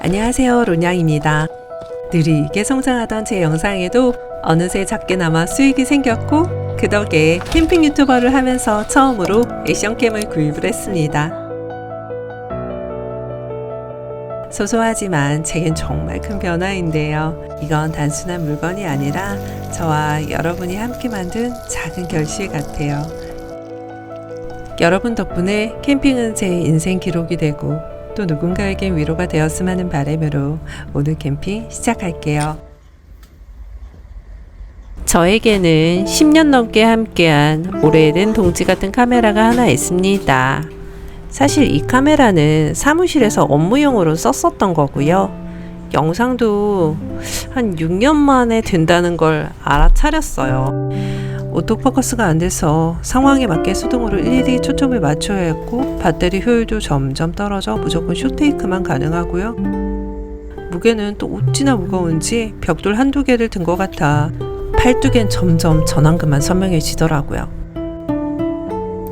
안녕하세요 론양입니다. 느리게 성장하던 제 영상에도 어느새 작게나마 수익이 생겼고 그 덕에 캠핑 유튜버를 하면서 처음으로 액션캠을 구입을 했습니다. 소소하지만 제겐 정말 큰 변화인데요. 이건 단순한 물건이 아니라 저와 여러분이 함께 만든 작은 결실 같아요. 여러분 덕분에 캠핑은 제 인생 기록이 되고 또 누군가에겐 위로가 되었으면 하는 바람으로 오늘 캠핑 시작할게요. 저에게는 10년 넘게 함께한 오래된 동지 같은 카메라가 하나 있습니다. 사실 이 카메라는 사무실에서 업무용으로 썼었던 거고요. 영상도 한 6년 만에 된다는 걸 알아차렸어요. 오토포커스가 안 돼서 상황에 맞게 수동으로 일일이 초점을 맞춰야 했고 배터리 효율도 점점 떨어져 무조건 쇼테이크만 가능하고요. 무게는 또 어찌나 무거운지 벽돌 한두 개를 든 것 같아 팔뚝엔 점점 전완근만 선명해지더라고요.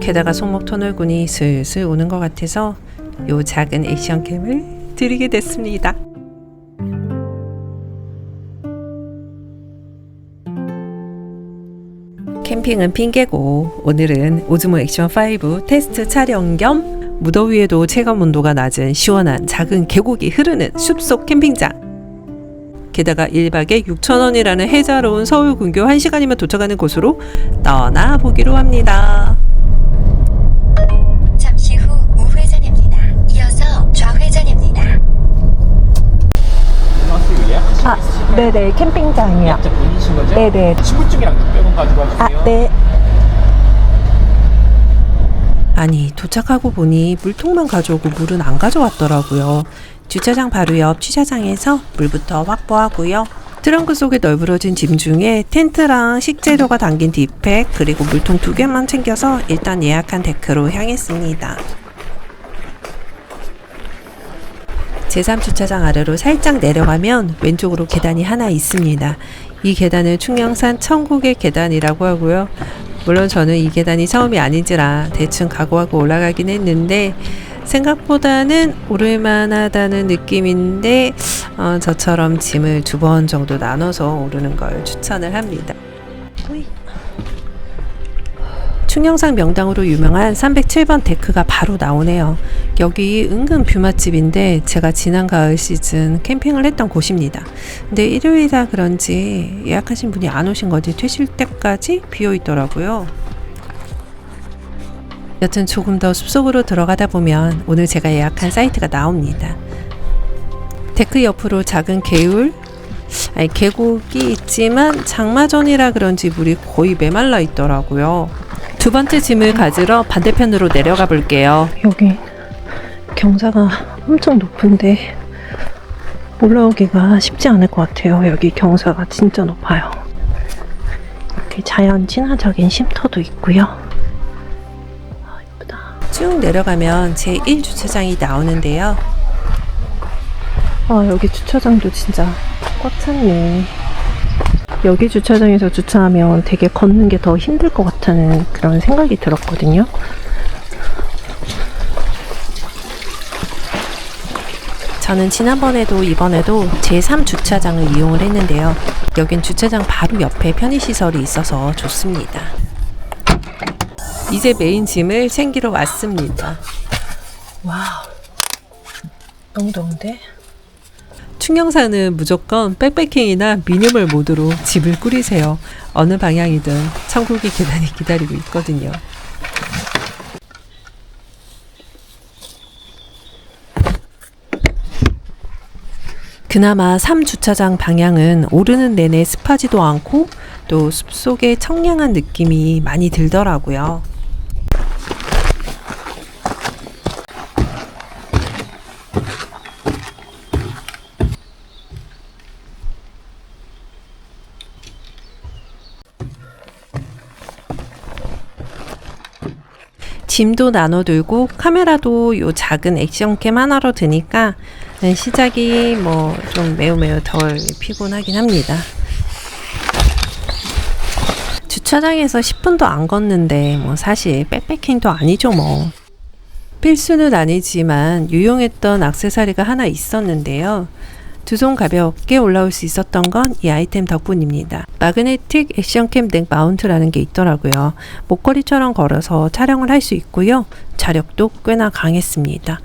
게다가 손목 터널군이 슬슬 오는 것 같아서 요 작은 액션캠을 드리게 됐습니다. 캠핑은 핑계고 오늘은 오즈모 액션 5 테스트 촬영 겸 무더위에도 체감 온도가 낮은 시원한 작은 계곡이 흐르는 숲속 캠핑장. 게다가 1박에 6,000원이라는 해자로운 서울 근교 1시간이면 도착하는 곳으로 떠나보기로 합니다. 잠시 후 우회전입니다. 이어서 좌회전입니다. 아, 네네, 캠핑장이요. 본인이신 거죠? 네네. 신분증이랑 600원 가지고 아, 와주세요. 네. 아니 도착하고 보니 물통만 가져오고 물은 안 가져왔더라고요. 주차장 바로 옆 취차장에서 물부터 확보하고요. 트렁크 속에 널브러진 짐 중에 텐트랑 식재료가 담긴 디팩 그리고 물통 두 개만 챙겨서 일단 예약한 데크로 향했습니다. 제3주차장 아래로 살짝 내려가면 왼쪽으로 계단이 하나 있습니다. 이 계단은 충령산 천국의 계단이라고 하고요. 물론 저는 이 계단이 처음이 아닌지라 대충 각오하고 올라가긴 했는데 생각보다는 오를만하다는 느낌인데 어, 저처럼 짐을 두 번 정도 나눠서 오르는 걸 추천을 합니다. 충령산 명당으로 유명한 307번 데크가 바로 나오네요. 여기 은근 뷰 맛집인데 제가 지난 가을 시즌 캠핑을 했던 곳입니다. 근데 일요일이라 그런지 예약하신 분이 안 오신 건지 퇴실 때까지 비어 있더라고요. 여튼 조금 더 숲속으로 들어가다 보면 오늘 제가 예약한 사이트가 나옵니다. 데크 옆으로 작은 개울, 아니 계곡이 있지만 장마전이라 그런지 물이 거의 메말라 있더라고요. 두 번째 짐을 가지러 반대편으로 내려가 볼게요. 여기 경사가 엄청 높은데 올라오기가 쉽지 않을 것 같아요. 여기 경사가 진짜 높아요. 이렇게 자연 친화적인 쉼터도 있고요. 아, 예쁘다. 쭉 내려가면 제 1 주차장이 나오는데요. 아, 여기 주차장도 진짜 꽉 찼네. 여기 주차장에서 주차하면 되게 걷는 게 더 힘들 것 같다는 그런 생각이 들었거든요. 저는 지난번에도 이번에도 제3주차장을 이용을 했는데요. 여긴 주차장 바로 옆에 편의시설이 있어서 좋습니다. 이제 메인 짐을 챙기러 왔습니다. 와우. 너무 더운데? 충령산은 무조건 백패킹이나 미니멀 모드로 집을 꾸리세요. 어느 방향이든 천국의 계단이 기다리고 있거든요. 그나마 3주차장 방향은 오르는 내내 습하지도 않고 또 숲속의 청량한 느낌이 많이 들더라고요. 짐도 나눠 들고 카메라도 요 작은 액션캠 하나로 드니까 시작이 뭐 좀 매우 매우 덜 피곤하긴 합니다. 주차장에서 10분도 안 걷는데 뭐 사실 백패킹도 아니죠 뭐. 필수는 아니지만 유용했던 악세사리가 하나 있었는데요. 두 손 가볍게 올라올 수 있었던 건 이 아이템 덕분입니다. 마그네틱 액션캠 넥 마운트라는 게 있더라고요. 목걸이처럼 걸어서 촬영을 할 수 있고요. 자력도 꽤나 강했습니다.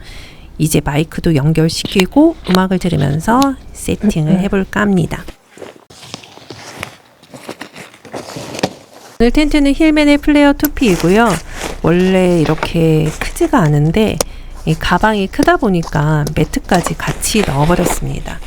이제 마이크도 연결시키고 음악을 들으면서 세팅을 해볼까 합니다. 오늘 텐트는 힐맨의 플레어 투피이고요. 원래 이렇게 크지가 않은데 이 가방이 크다 보니까 매트까지 같이 넣어버렸습니다.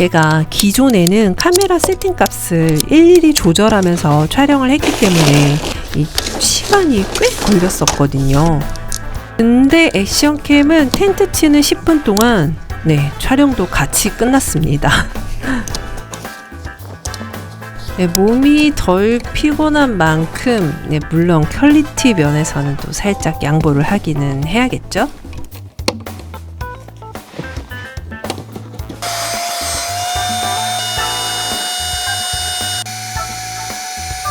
제가 기존에는 카메라 세팅 값을 일일이 조절하면서 촬영을 했기 때문에 이 시간이 꽤 걸렸었거든요. 근데 액션캠은 텐트 치는 10분 동안 네, 촬영도 같이 끝났습니다. 네, 몸이 덜 피곤한 만큼 네, 물론 퀄리티 면에서는 또 살짝 양보를 하기는 해야겠죠?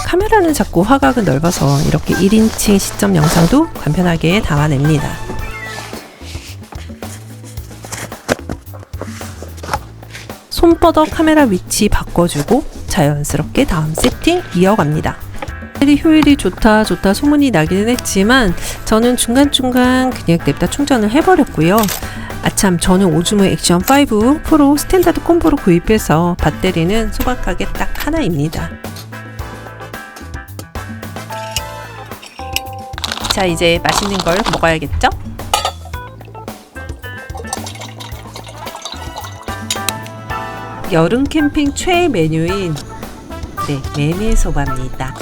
카메라는 작고 화각은 넓어서 이렇게 1인칭 시점 영상도 간편하게 담아냅니다. 손바닥 카메라 위치 바꿔주고 자연스럽게 다음 세팅 이어갑니다. 효율이 좋다 좋다 소문이 나기는 했지만 저는 중간중간 그냥 냅다 충전을 해버렸고요. 아참 저는 오즈모 액션 5 프로 스탠다드 콤보로 구입해서 배터리는 소박하게 딱 하나입니다. 자 이제 맛있는 걸 먹어야겠죠? 여름 캠핑 최애 메뉴인 네 메밀소바입니다.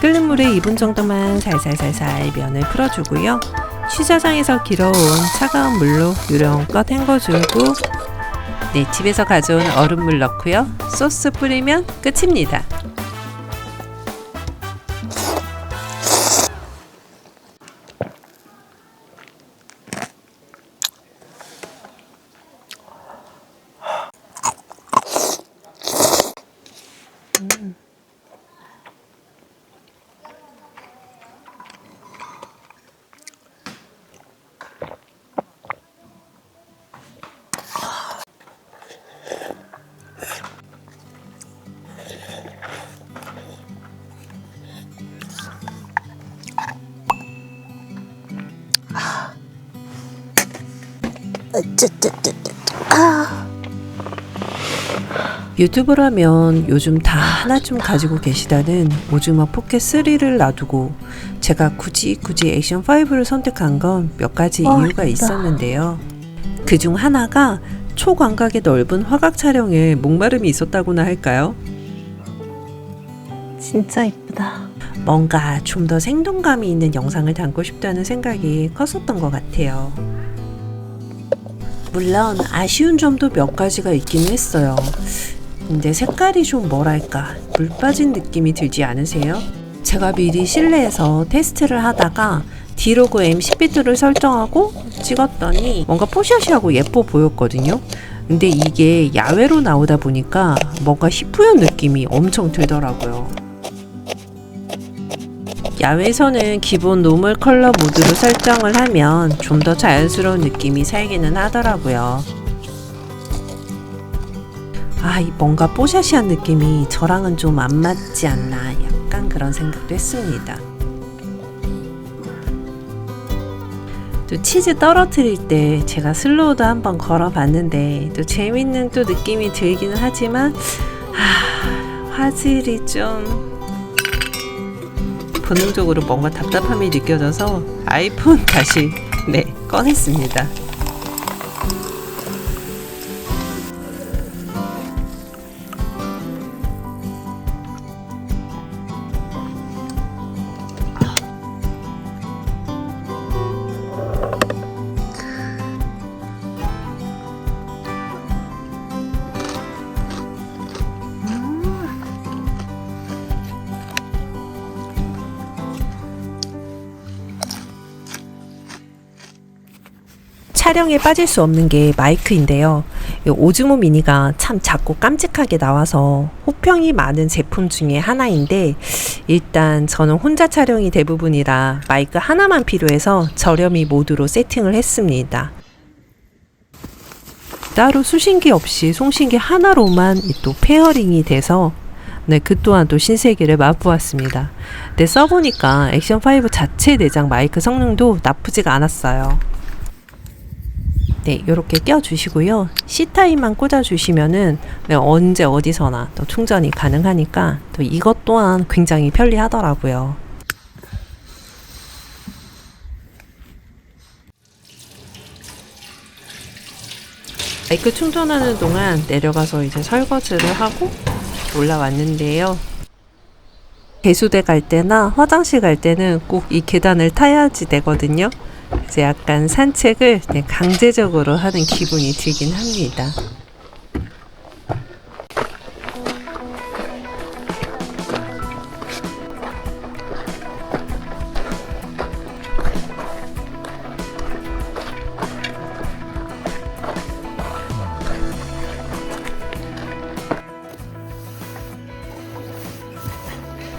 끓는 물에 2분 정도만 살살살살 면을 풀어주고요. 취사장에서 길어온 차가운 물로 유령껏 헹궈주고 네 집에서 가져온 얼음물 넣고요. 소스 뿌리면 끝입니다. 유튜브라면 요즘 다 하나쯤 가지고 계시다는 오즈마 포켓 3를 놔두고 제가 굳이 굳이 액션 5를 선택한 건 몇 가지 아, 이유가. 있었는데요. 그 중 하나가 초광각의 넓은 화각 촬영에 목마름이 있었다고나 할까요? 진짜 이쁘다. 뭔가 좀 더 생동감이 있는 영상을 담고 싶다는 생각이 컸었던 것 같아요. 물론 아쉬운 점도 몇 가지가 있기는 했어요. 근데 색깔이 좀 뭐랄까 물 빠진 느낌이 들지 않으세요? 제가 미리 실내에서 테스트를 하다가 디로그 M10비트를 설정하고 찍었더니 뭔가 포샤시하고 예뻐 보였거든요. 근데 이게 야외로 나오다 보니까 뭔가 희뿌연 느낌이 엄청 들더라고요. 야외에서는 기본 노멀 컬러 모드로 설정을 하면 좀 더 자연스러운 느낌이 살기는 하더라고요. 아, 이 뭔가 뽀샤시한 느낌이 저랑은 좀 안 맞지 않나 약간 그런 생각도 했습니다. 또 치즈 떨어뜨릴 때 제가 슬로우도 한번 걸어봤는데 또 재밌는 또 느낌이 들기는 하지만 아, 화질이 좀 본능적으로 뭔가 답답함이 느껴져서 아이폰 다시 네 꺼냈습니다. 촬영에 빠질 수 없는 게 마이크인데요. 이 오즈모 미니가 참 작고 깜찍하게 나와서 호평이 많은 제품 중에 하나인데 일단 저는 혼자 촬영이 대부분이라 마이크 하나만 필요해서 저렴이 모드로 세팅을 했습니다. 따로 수신기 없이 송신기 하나로만 이또 페어링이 돼서 네, 그 또한 또 신세계를 맛보았습니다. 네, 써보니까 액션5 자체 내장 마이크 성능도 나쁘지가 않았어요. 네, 이렇게 껴주시고요. C타입만 꽂아주시면은 네, 언제 어디서나 또 충전이 가능하니까 또 이것 또한 굉장히 편리하더라고요. 마이크 충전하는 동안 내려가서 이제 설거지를 하고 올라왔는데요. 개수대 갈 때나 화장실 갈 때는 꼭 이 계단을 타야지 되거든요. 그래서 약간 산책을 네, 강제적으로 하는 기분이 들긴 합니다.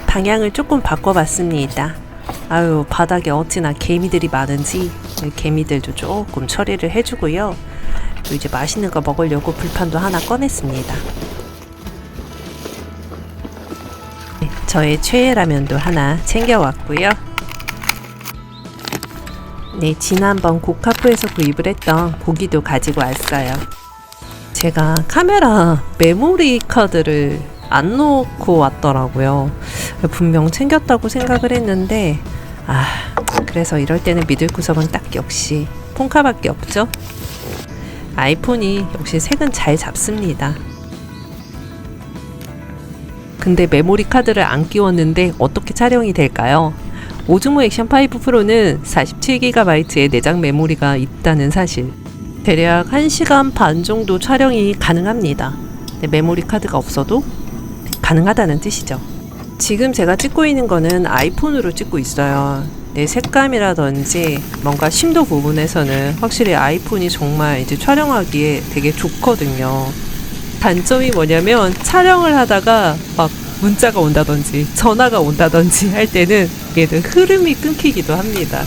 방향을 조금 바꿔봤습니다. 아유, 바닥에 어찌나 개미들이 많은지 개미들도 조금 처리를 해주고요. 또 이제 맛있는 거 먹으려고 불판도 하나 꺼냈습니다. 네, 저의 최애 라면도 하나 챙겨왔고요. 네, 지난번 고카프에서 구입을 했던 고기도 가지고 왔어요. 제가 카메라 메모리 카드를 안 놓고 왔더라고요. 분명 챙겼다고 생각을 했는데, 아, 그래서 이럴 때는 믿을 구석은 딱 역시 폰카밖에 없죠. 아이폰이 역시 색은 잘 잡습니다. 근데 메모리 카드를 안 끼웠는데 어떻게 촬영이 될까요? 오즈모 액션 5 프로는 47GB의 내장 메모리가 있다는 사실. 대략 1시간 반 정도 촬영이 가능합니다. 네, 메모리 카드가 없어도 가능하다는 뜻이죠. 지금 제가 찍고 있는 거는 아이폰으로 찍고 있어요. 내 색감이라든지 뭔가 심도 부분에서는 확실히 아이폰이 정말 이제 촬영하기에 되게 좋거든요. 단점이 뭐냐면 촬영을 하다가 막 문자가 온다든지 전화가 온다든지 할 때는 얘는 흐름이 끊기기도 합니다.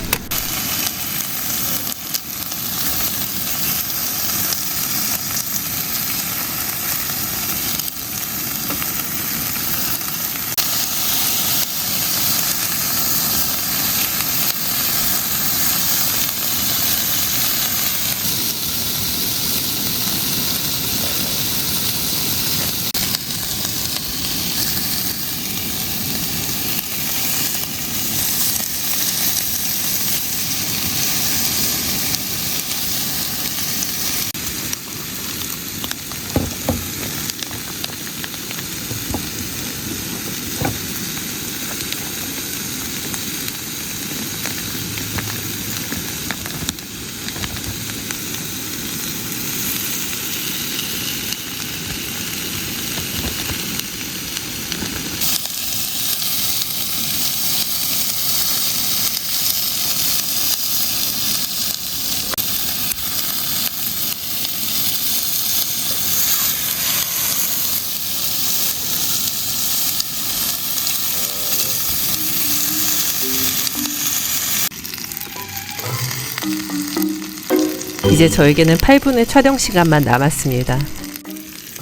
이제 저에게는 8분의 촬영 시간만 남았습니다.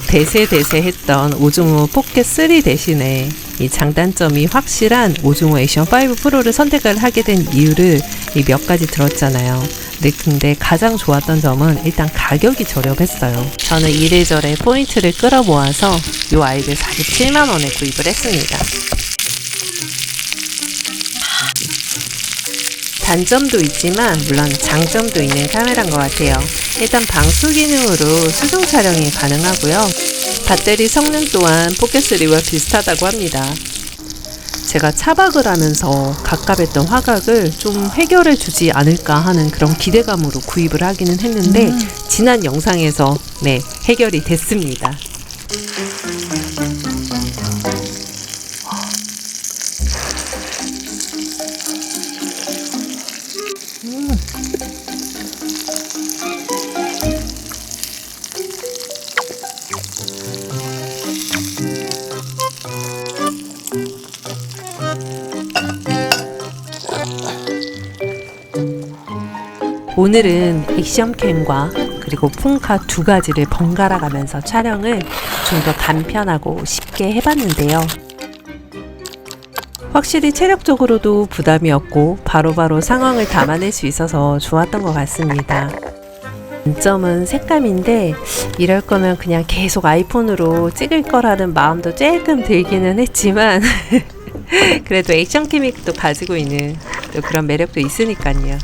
대세대세 했던 오즈모 포켓 3 대신에 이 장단점이 확실한 오즈모 액션 5 프로를 선택을 하게 된 이유를 이 몇 가지 들었잖아요. 네, 근데 가장 좋았던 점은 일단 가격이 저렴했어요. 저는 이래저래 포인트를 끌어 모아서 이 아이를 47만원에 구입을 했습니다. 단점도 있지만 물론 장점도 있는 카메라인 것 같아요. 일단 방수 기능으로 수중 촬영이 가능하고요. 배터리 성능 또한 포켓3와 비슷하다고 합니다. 제가 차박을 하면서 갑갑했던 화각을 좀 해결해 주지 않을까 하는 그런 기대감으로 구입을 하기는 했는데 지난 영상에서 네 해결이 됐습니다. 오늘은 액션캠과 그리고 풍카 두 가지를 번갈아 가면서 촬영을 좀 더 간편하고 쉽게 해봤는데요. 확실히 체력적으로도 부담이 없고 바로바로 상황을 담아낼 수 있어서 좋았던 것 같습니다. 단점은 색감인데 이럴 거면 그냥 계속 아이폰으로 찍을 거라는 마음도 조금 들기는 했지만 그래도 액션 케믹도 가지고 있는 또 그런 매력도 있으니까요.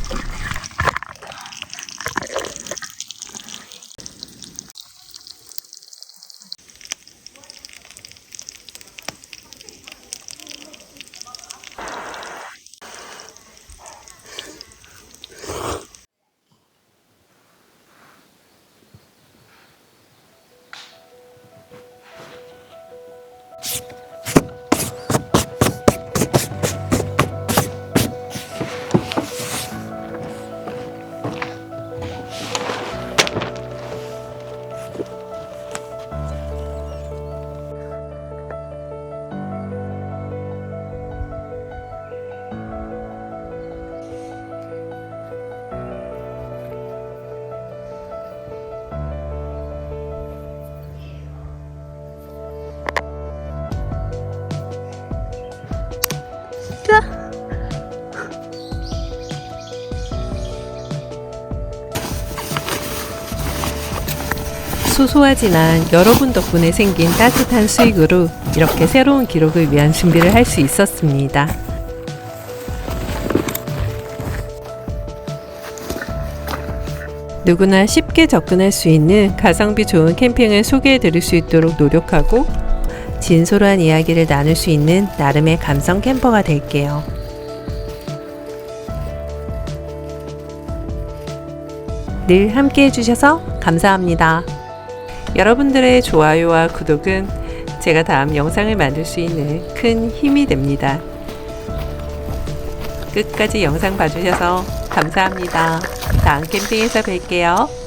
소소하지만 여러분 덕분에 생긴 따뜻한 수익으로 이렇게 새로운 기록을 위한 준비를 할 수 있었습니다. 누구나 쉽게 접근할 수 있는 가성비 좋은 캠핑을 소개해 드릴 수 있도록 노력하고 진솔한 이야기를 나눌 수 있는 나름의 감성 캠퍼가 될게요. 늘 함께 해주셔서 감사합니다. 여러분들의 좋아요와 구독은 제가 다음 영상을 만들 수 있는 큰 힘이 됩니다. 끝까지 영상 봐주셔서 감사합니다. 다음 캠핑에서 뵐게요.